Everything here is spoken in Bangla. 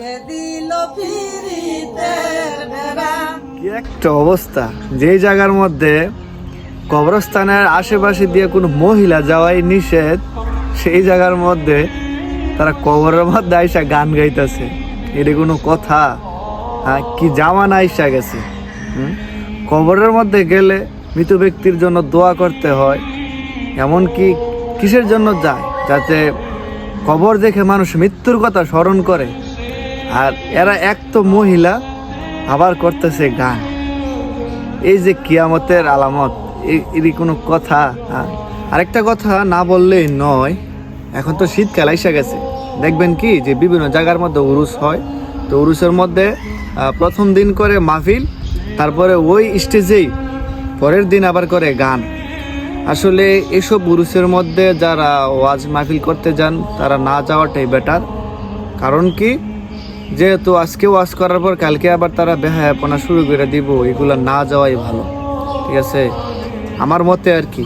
কে একটা অবস্থা। যেই জায়গার মধ্যে কবরস্থানের আশেপাশে দিয়ে কোনো মহিলা যাওয়াই নিষেধ, সেই জায়গার মধ্যে তারা কবরের মধ্যে আইসা গান গাইতেছে। এটা কোনো কথা? হ্যাঁ কি জামানা আইসা গেছে? কবরের মধ্যে গেলে মৃত ব্যক্তির জন্য দোয়া করতে হয়, এমনকি কিসের জন্য যায়? যাতে কবর দেখে মানুষ মৃত্যুর কথা স্মরণ করে। আর এরা এক তো মহিলা, আবার করতেছে গান। এই যে কিয়ামতের আলামত এরই কোনো কথা হ্যাঁ? আরেকটা কথা না বললেই নয়, এখন তো শীতকাল এসে গেছে। দেখবেন কি, যে বিভিন্ন জায়গার মধ্যে উরুস হয়। তো উরুসের মধ্যে প্রথম দিন করে মাহফিল, তারপরে ওই স্টেজেই পরের দিন আবার করে গান। আসলে এসব উরুসের মধ্যে যারা ওয়াজ মাহফিল করতে যান, তারা না যাওয়াটাই বেটার কারণ কি? যেহেতু আজকে ওয়াশ করার পর কালকে আবার তারা বেহায়াপনা শুরু করে দিব, এগুলো না যাওয়াই ভালো। ঠিক আছে? আমার মতে আর কি।